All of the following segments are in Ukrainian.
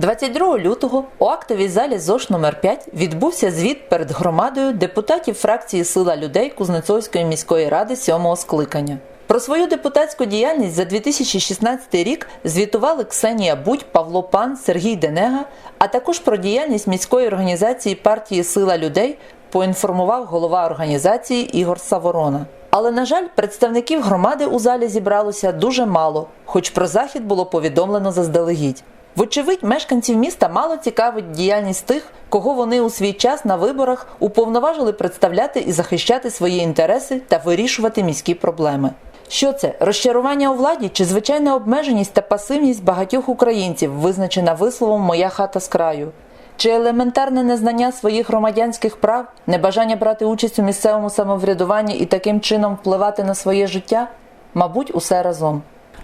22 лютого у актовій залі ЗОШ номер 5 відбувся звіт перед громадою депутатів фракції Сила людей Кузнецовської міської ради сьомого скликання. Про свою депутатську діяльність за 2016 рік звітували Ксенія Будь, Павло Пан, Сергій Денега, а також про діяльність міської організації партії Сила людей поінформував голова організації Ігор Саворона. Але, на жаль, представників громади у залі зібралося дуже мало, хоч про захід було повідомлено заздалегідь. Вочевидь, мешканців міста мало цікавить діяльність тих, кого вони у свій час на виборах уповноважили представляти і захищати свої інтереси та вирішувати міські проблеми. Що це розчарування у владі чи звичайна обмеженість та пасивність багатьох українців, визначена висловом Моя хата з краю? Чи елементарне незнання своїх громадянських прав, небажання брати участь у місцевому самоврядуванні і таким чином впливати на своє життя? Мабуть, усе разом.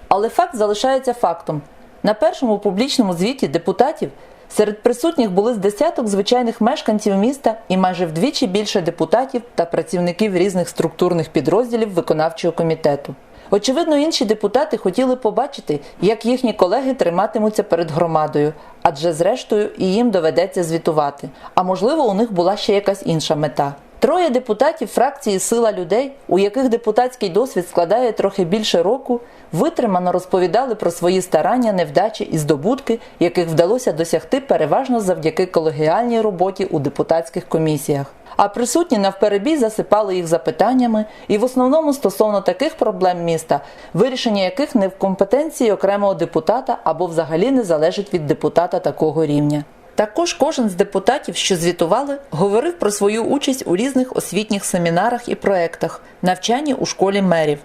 Але факт залишається фактом. На першому публічному звіті депутатів серед присутніх були з десяток звичайних мешканців міста і майже вдвічі більше депутатів та працівників різних структурних підрозділів виконавчого комітету. Очевидно, інші депутати хотіли побачити, як їхні колеги триматимуться перед громадою, адже зрештою і їм доведеться звітувати. А можливо, у них була ще якась інша мета. Троє депутатів фракції Сила людей, у яких депутатський досвід складає трохи більше року, витримано розповідали про свої старання, невдачі і здобутки, яких вдалося досягти переважно завдяки колегіальній роботі у депутатських комісіях. А присутні навперебій засипали їх запитаннями, і в основному стосовно таких проблем міста, вирішення яких не в компетенції окремого депутата або взагалі не залежить від депутата такого рівня. Також кожен з депутатів, що звітували, говорив про свою участь у різних освітніх семінарах і проєктах, навчанні у школі мерів.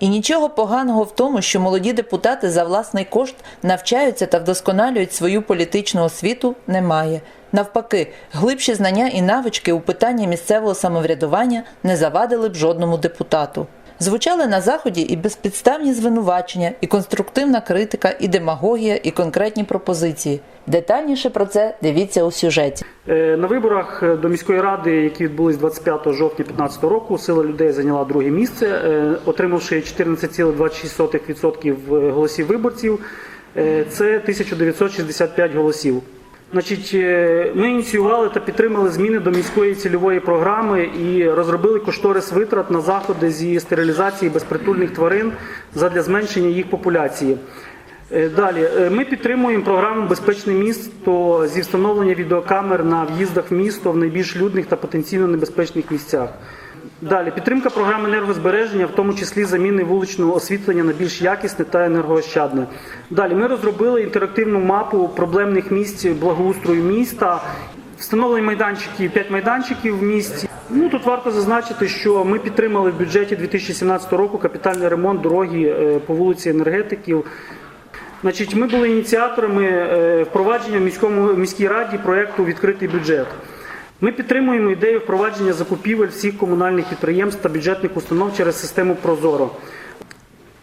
І нічого поганого в тому, що молоді депутати за власний кошт навчаються та вдосконалюють свою політичну освіту, немає. Навпаки, глибші знання і навички у питанні місцевого самоврядування не завадили б жодному депутату. Звучали на заході і безпідставні звинувачення, і конструктивна критика, і демагогія, і конкретні пропозиції. Детальніше про це дивіться у сюжеті. Е, На виборах е, до міської ради, які відбулись 25 жовтня 2015 року, сила людей зайняла друге місце, е, отримавши 14,26% голосів виборців. Це 1965 голосів. Значить, е, ми ініціювали та підтримали зміни до міської цільової програми і розробили кошторис витрат на заходи зі стерилізації безпритульних тварин задля зменшення їх популяції. Е, Далі Е, ми підтримуємо програму Безпечне місто зі встановлення відеокамер на в'їздах в місто в найбільш людних та потенційно небезпечних місцях. Далі підтримка програми енергозбереження, в тому числі заміни вуличного освітлення на більш якісне та енергоощадне. Далі ми розробили інтерактивну мапу проблемних місць благоустрою міста. Встановлені майданчики, 5 майданчиків в місті. Ну тут варто зазначити, що ми підтримали в бюджеті 2017 року капітальний ремонт дороги е, по вулиці енергетиків. Значить, ми були ініціаторами е, впровадження в міському в міській раді проєкту Відкритий бюджет. Ми підтримуємо ідею впровадження закупівель всіх комунальних підприємств та бюджетних установ через систему Прозоро.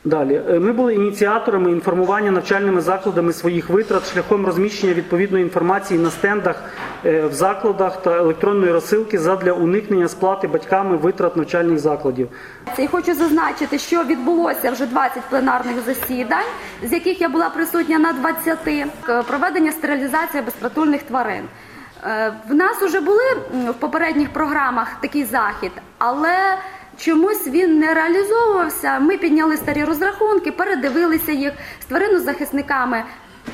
Далі Е, ми були ініціаторами інформування навчальними закладами своїх витрат шляхом розміщення відповідної інформації на стендах е, в закладах та електронної розсилки задля уникнення сплати батьками витрат навчальних закладів. І хочу зазначити, що відбулося вже 20 пленарних засідань, з яких я була присутня на 20, Е, проведення стерилізації безпритульних тварин. Е, В нас вже були в попередніх програмах такий захід, але чомусь він не реалізовувався. Ми підняли старі розрахунки, передивилися їх з тваринозахисниками,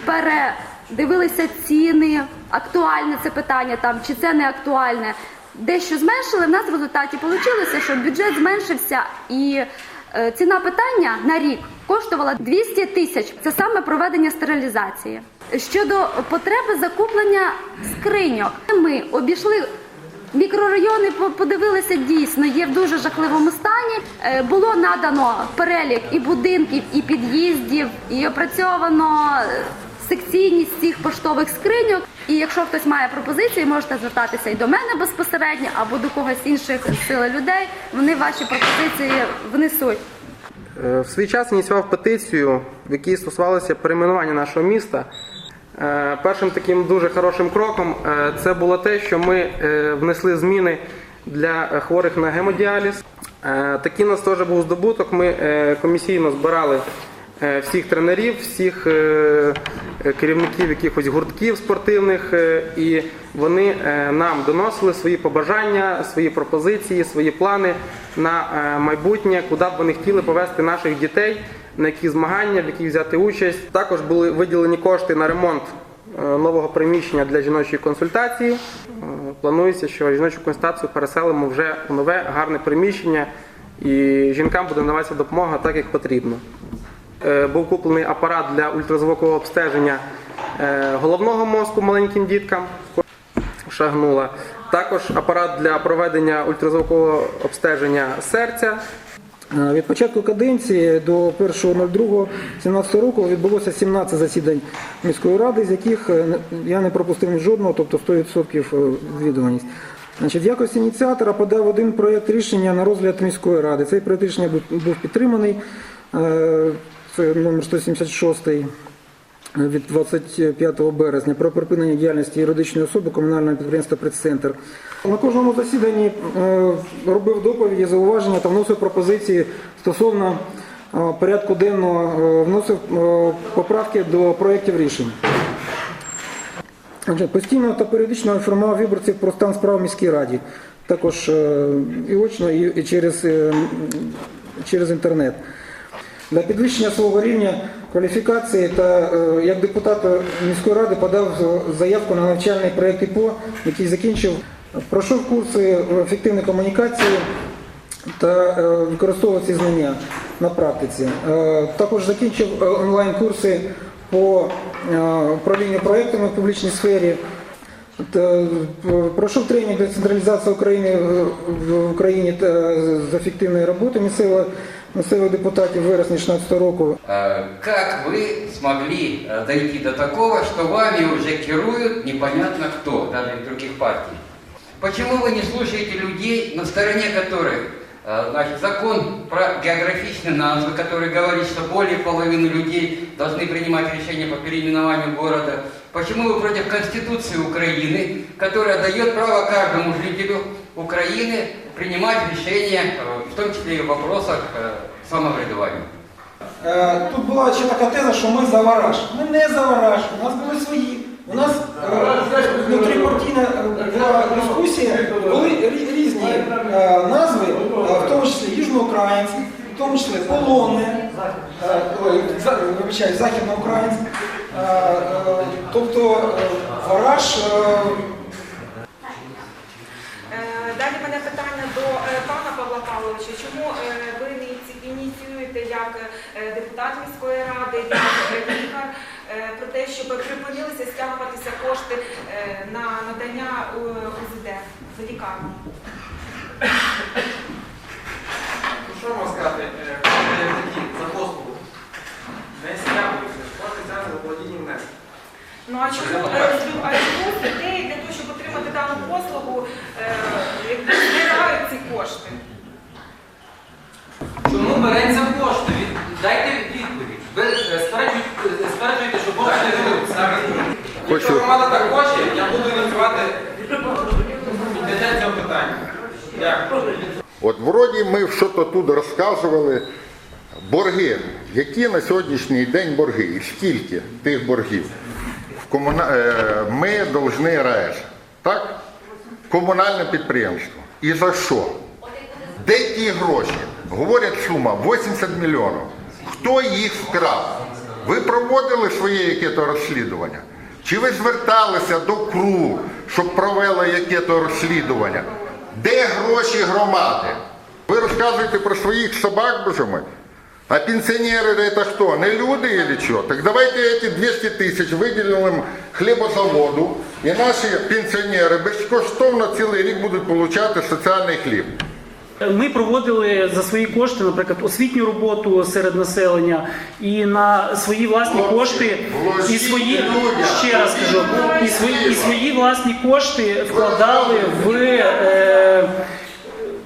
передивилися ціни, актуальне це питання там чи це не актуальне. Дещо зменшили. В нас в результаті вийшло, що бюджет зменшився і е, ціна питання на рік коштувала 200 тисяч. Це саме проведення стерилізації. Щодо потреби закуплення скриньок, ми обійшли Мікрорайони подивилися дійсно, є в дуже жахливому стані. Е, Було надано перелік і будинків, і під'їздів, і опрацьовано е, секційність цих поштових скриньок. І якщо хтось має пропозиції, можете звертатися і до мене безпосередньо або до когось інших з сили людей. Вони ваші пропозиції внесуть. Е, В свій час ініціював петицію, в якій стосувалося перейменування нашого міста. Е, Першим таким дуже хорошим кроком е, це було те, що ми внесли зміни для хворих на гемодіаліз. Такий у нас теж був здобуток. Ми комісійно збирали всіх тренерів, всіх е, е, керівників якихось гуртків спортивних, е, і вони е, нам доносили свої побажання, свої пропозиції, свої плани на е, майбутнє, куди б вони хотіли повести наших дітей, на які змагання, в яких взяти участь. Також були виділені кошти на ремонт е, нового приміщення для жіночої консультації. Е, Планується, що жіночу консультацію переселимо вже у нове гарне приміщення, і жінкам буде надаватися допомога так, як потрібно. Е, Був куплений апарат для ультразвукового обстеження е, головного мозку маленьким діткам. Шагнула. Також апарат для проведення ультразвукового обстеження серця. Е, Від початку каденції до 1.02.17 року відбулося 17 засідань міської ради, з яких я не пропустив жодного, тобто 100% відвідуваність. Значить, якості ініціатора подав один проєкт рішення на розгляд міської ради. Цей проєкт рішення був підтриманий. Це номер 176 від 25 березня про припинення діяльності юридичної особи комунального підприємства «Прес-центр». На кожному засіданні е, робив доповіді, зауваження та вносив пропозиції стосовно е, порядку денного, е, вносив поправки до проєктів рішень. Постійно та періодично інформував виборців про стан справ в міській раді, також і очно, і через, через інтернет. Для підвищення свого рівня кваліфікації та е, як депутат міської ради подав заявку на навчальний проєкт ІПО, який закінчив, пройшов курси ефективної комунікації та е, використовував ці знання на практиці. Е, Також закінчив онлайн-курси по управлінню проєктами в публічній сфері. Пройшов тренінг децентралізації України в Україні з ефективної роботи місцевого місцевих депутатів в вересні 2016 року. Э, Как вы смогли э, дойти до такого, что вами уже керуют непонятно кто, даже из других партий? Почему вы не слушаете людей, на стороне которых э, значит, закон про географичные назвы, который говорит, что более половины людей должны принимать решения по переименованию города? Почему вы против Конституции Украины, которая дает право каждому жителю Украины принимать решения, э, в том числе и в вопросах э, самоврядування? Е, Тут була ще така теза, що ми за вараж. Ми не за вараж, у нас були свої. У нас е, внутріпартійна е, була дискусія, були рі- різні е, назви, е, в тому числі южноукраїнські, тому числі полонне, е, вибачаю, західноукраїнське. Е, е, Тобто вараж Е, Далі мене питання до пана Павла Павловича. Чому ви не ініціюєте як депутат міської ради, як лікар про те, щоб припинилися стягуватися кошти на надання УЗД за лікарню? Що можна сказати? Е, кошти такі за послугу. Не стягуються, кошти це за володіння внеску. А чому з- а чому з людей для того, щоб отримати дану послугу, е, якби збирають ці кошти? Чому береться кошти? Дайте відповідь. Ви е, стверджуєте, е, стверджуєте, що кошти не беруться. Якщо громада так хоче, я буду ініціювати підняття цього питання. Дякую. От вроді ми щось тут розказували. Борги. Які на сьогоднішній день борги? І скільки тих боргів? Комуна... е, Ми повинні РАЕС. Так? Комунальне підприємство. І за що? Де ті гроші? Говорять, сума 80 мільйонів. Хто їх вкрав? Ви проводили своє яке-то розслідування? Чи ви зверталися до КРУ, щоб провело яке-то розслідування? Де гроші громади? Ви розказуєте про своїх собак, боже мой? А пенсионеры это кто? Не люди или что? Так давайте эти 200 тысяч выделим хлібозаводу, і наші пенсіонери безкоштовно цілий рік будуть отримати соціальний хліб. Ми проводили за свої кошти, наприклад, освітню роботу серед населення і на свої власні кошти, і свої ще раз кажу, і свої, і свої власні кошти вкладали в, е,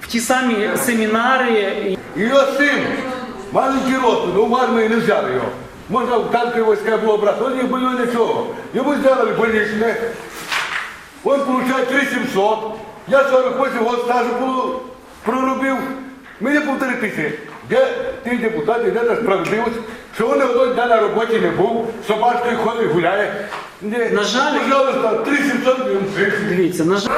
в ті самі семінари. І його син, маленький рот, ну в армії не взяли його. Можна в танкові війська було брати, він не було нічого. Йому зробили больничне. Він отримує 3700. Я 48 років стажу проробив. Мені півтори тисячі. Де ти депутат, де та справедливість, що вони одного дня на роботі не був, собачкою ходить, гуляє. Ні, На жаль- пожалуйста, 3700 гривень. Дивіться, на жаль.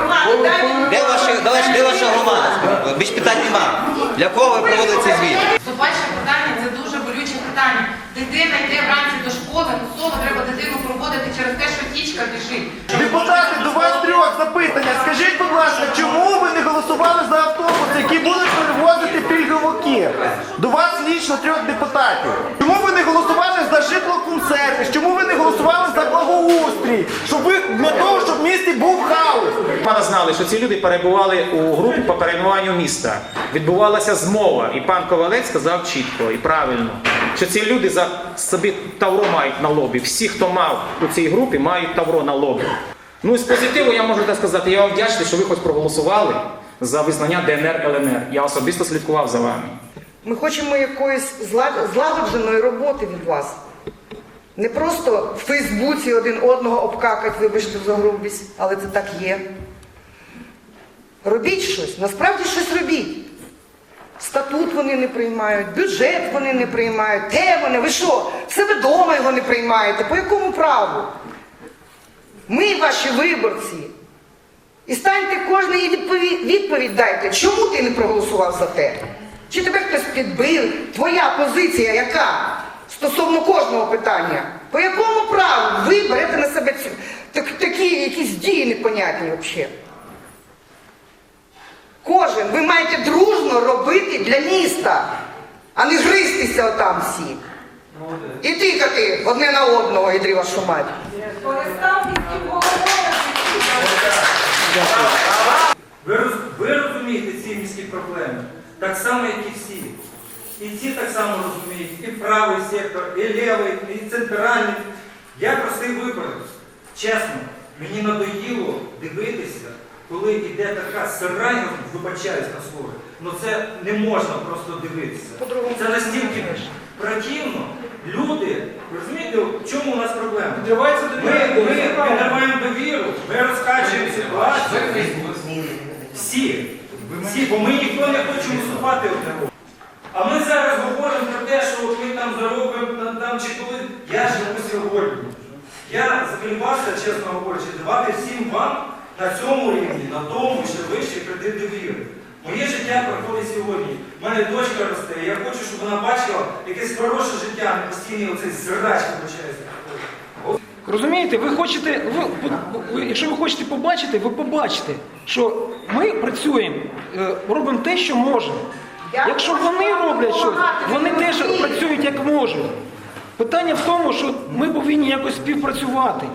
Де ваша громада? Більш питань нема. Для кого ви проводили цей звіт? Собаче питання це дуже болюче питання. Дитина йде вранці до школи, особо треба дитину проводити через те, що тічка біжить. Депутати, до вас трьох запитання. Скажіть, будь ласка, чому ви не голосували за автобуси, які будуть перевозити пільговиків? До вас лічно трьох депутатів. Чому ви не голосували за житло житлокомсервіс? Чому ви не голосували за благоустрій? Щоб ви для того, щоб в місті був хаос? Пана знали, що ці люди перебували у групі по перейменуванню міста. Відбувалася змова, і пан Ковалець сказав чітко і правильно, що ці люди за собі тавро мають на лобі. Всі, хто мав у цій групі, мають тавро на лобі. Ну і з позитиву я можу так сказати, я вам вдячний, що ви хоч проголосували за визнання ДНР ЛНР. Я особисто слідкував за вами. Ми хочемо якоїсь зла- злагодженої роботи від вас. Не просто в Фейсбуці один одного обкакать, вибачте за грубість, але це так є. Робіть щось, насправді щось робіть. Статут вони не приймають, бюджет вони не приймають. Де вони? Ви що? В себе вдома його не приймаєте? По якому праву? Ми ваші виборці. І станьте кожен і відповідь, відповідь дайте, чому ти не проголосував за те? Чи тебе хтось підбив? Твоя позиція яка? Стосовно кожного питання. По якому праву ви берете на себе цю, так, такі якісь дії непонятні взагалі? Кожен, ви маєте дружно робити для міста, а не гристися отам всі. І тикати одне на одного, ідрі вашу мать. Перестав міським головою. Ви, роз- ви розумієте ці міські проблеми, так само, як і всі. І ці так само розуміють, і правий сектор, і лівий, і центральний. Я простий виборець. Чесно, мені надоїло дивитися, коли йде така сира, вибачаюсь на слово, ну це не можна просто дивитися. Це настільки противно. Люди, розумієте, в чому у нас проблема? Ми, ми підриваємо довіру, ми розкачуємо ситуацію. Всі. Всі, бо ми ніхто не хочемо виступати одного. А ми зараз говоримо про те, що ми там заробимо там, чи коли. Я живу сьогодні. Я заколебався, чесно говорячи, давати всім вам на цьому рівні, на тому, що вище кредит довіри. Моє життя проходить сьогодні. У мене дочка росте, і я хочу, щоб вона бачила якесь хороше життя, а не постійний оцей зрач, вибачаюся. Розумієте, ви хочете, ви, ви- якщо ви хочете побачити, ви побачите, що ми працюємо, е, робимо те, що можемо. Якщо вони роблять щось, вони теж працюють як можуть. Питання в тому, що ми повинні якось співпрацювати.